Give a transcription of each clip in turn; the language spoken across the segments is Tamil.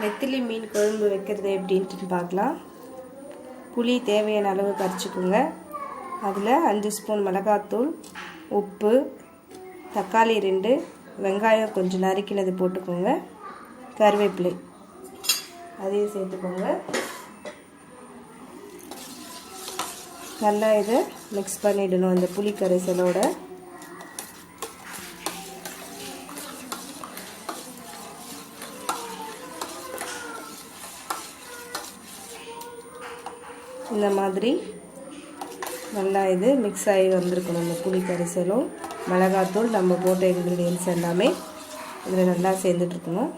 நெத்திலி மீன் குழம்பு வைக்கிறது எப்படின்ட்டு பார்க்கலாம். புளி தேவையான அளவு கரைச்சிக்கோங்க. அதில் அஞ்சு ஸ்பூன் மிளகாத்தூள் உப்பு தக்காளி ரெண்டு வெங்காயம் கொஞ்சம் நறுக்கினது போட்டுக்கோங்க. கருவேப்பிலை அதையும் சேர்த்துக்கோங்க. நல்லா இதை மிக்ஸ் பண்ணிடணும் அந்த புளி கரைசலோட. இந்த மாதிரி நல்லா இது மிக்ஸ் ஆகி வந்திருக்கணும். இந்த புளி கரைசலும் மிளகாத்தூள் நம்ம போட்ட இன்க்ரீடியன்ஸ் எல்லாமே இதில் நல்லா சேர்ந்துட்ருக்கணும்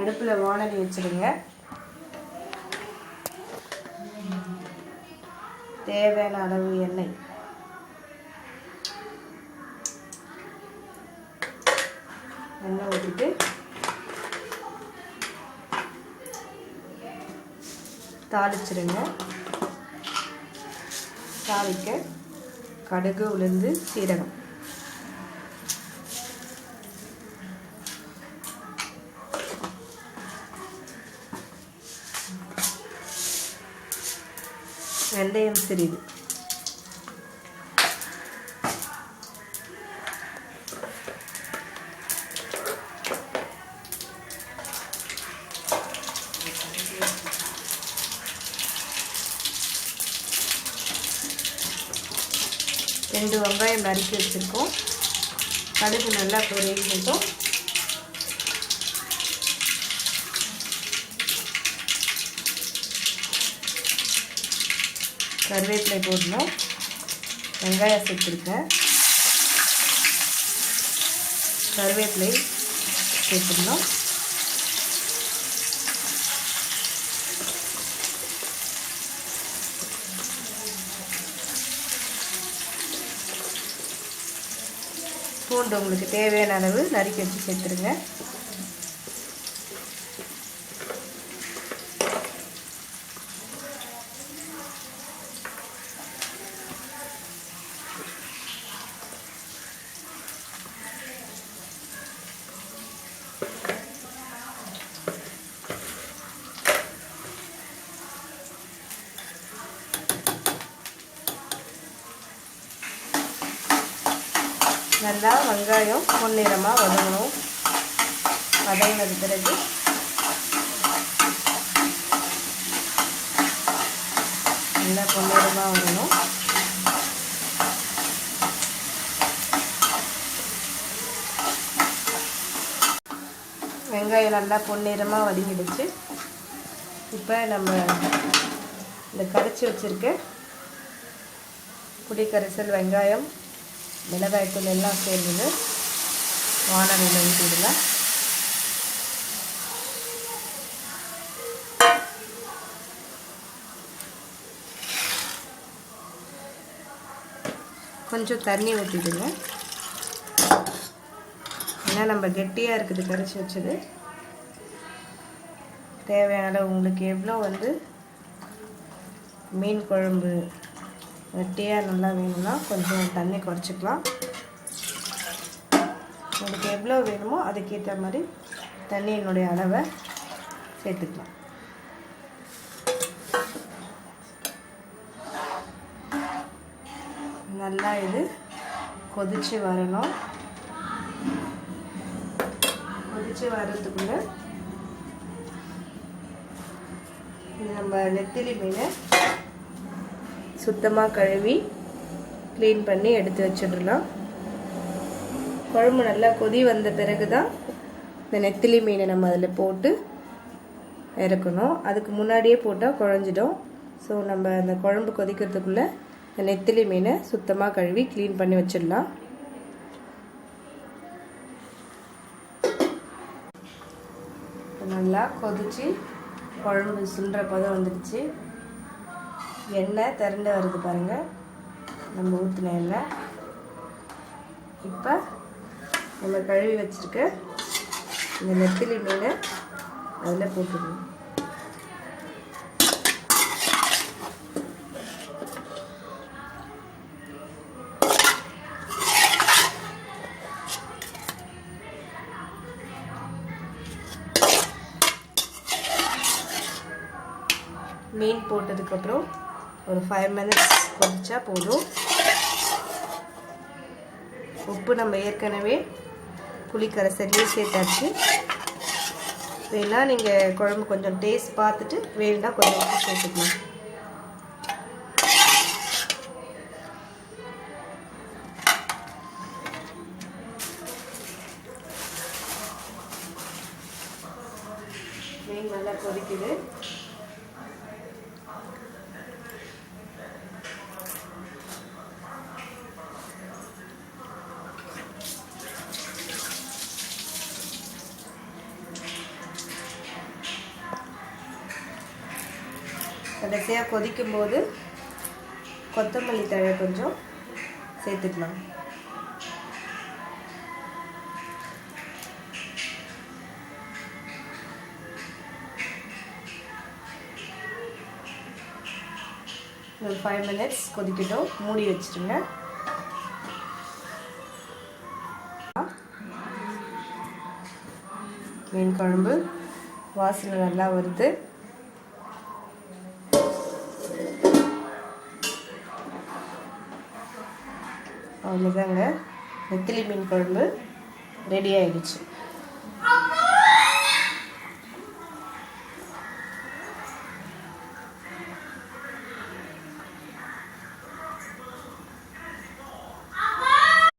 அடுப்பில் வானலி வச்சுருங்க. தேவையான அளவு எண்ணெய் எண்ணெய். தாளிச்சிருங்க. தாளிக்க கடுகு உளுந்து சீரகம். வெந்தயம் சிறிது. ரெண்டு வெங்காயம் நறுக்கி வச்சுருக்கோம். கடுகு நல்லா பொரியட்டும் கருவேப்பிலை போடணும். வெங்காயம் சேர்த்துருக்கேன். கருவேப்பிலை சேர்த்துடணும். பூண்டு உங்களுக்கு தேவையான அளவு நறுக்கி வச்சு சேர்த்துருங்க. நல்லா வெங்காயம் பொன்னிறமாக வதங்கணும். வதங்கினது பிறகு நல்லா பொன்னிறமாக வரணும் வெங்காயம் நல்லா பொன்னிறமாக வதங்கிடுச்சு. இப்போ நம்ம இந்த கரைச்சி வச்சுருக்க புளி கரைசல் வெங்காயம் மிளகாய்த்தூள் எல்லாம் சேர்ந்தது. வானலியில் ஊற்றிடலாம் கொஞ்சம் தண்ணி ஊற்றிடுங்க ஏன்னா நம்ம கெட்டியாக இருக்குது கரைச்சி வச்சது. தேவையான உங்களுக்கு எவ்வளோ வந்து மீன் குழம்பு வெட்டியாக நல்லா வேணும்னா கொஞ்சம் தண்ணி குறைச்சிக்கலாம். உங்களுக்கு எவ்வளோ வேணுமோ அதுக்கேற்ற மாதிரி தண்ணியினுடைய அளவை சேர்த்துக்கலாம். நல்லா இது கொதித்து வரணும். கொதித்து வர்றதுக்குள்ள இது நம்ம நெத்திலி மீனை சுத்தமாக கழுவி க்ளீன் பண்ணி எடுத்து வச்சிடலாம். குழம்பு நல்லா கொதி வந்த பிறகு தான் இந்த நெத்திலி மீனை நம்ம அதில் போட்டு இறக்கணும். அதுக்கு முன்னாடியே போட்டால் குழஞ்சிடும். ஸோ நம்ம அந்த குழம்பு கொதிக்கிறதுக்குள்ளே இந்த நெத்திலி மீனை சுத்தமாக கழுவி க்ளீன் பண்ணி வச்சிடலாம். நல்லா கொதிச்சு குழம்பு சுண்டுற பதம் வந்துடுச்சு. எண்ணெய் திரண்டு வருது பாருங்கள் நம்ம ஊற்றின எண்ணெய். இப்போ நம்ம கழுவி வச்சுருக்க இந்த நெத்திலி மீன் அதில் போட்டுக்கணும். மீன் போட்டதுக்கப்புறம் ஒரு ஃபைவ் மினிட்ஸ் கொதிச்சா போதும். உப்பு நம்ம ஏற்கனவே புளிக்கரைசல்லையே சேர்த்தாச்சு. வேணா நீங்கள் குழம்பு கொஞ்சம் டேஸ்ட் பார்த்துட்டு வேணும்னா கொஞ்சம் உப்பு சேர்த்துக்கலாம். மீன் நல்லா கொதிக்குது. கடைசியாக கொதிக்கும்போது கொத்தமல்லி தழை கொஞ்சம் சேர்த்துக்கலாம். ஒரு ஃபைவ் மினிட்ஸ் கொதிக்கட்டும். மூடி வச்சுட்டுங்க. மீன் குழம்பு வாசனை நல்லா வருது. அவ்வளோதாங்க நெத்திலி மீன் குழம்பு ரெடி ஆகிடுச்சு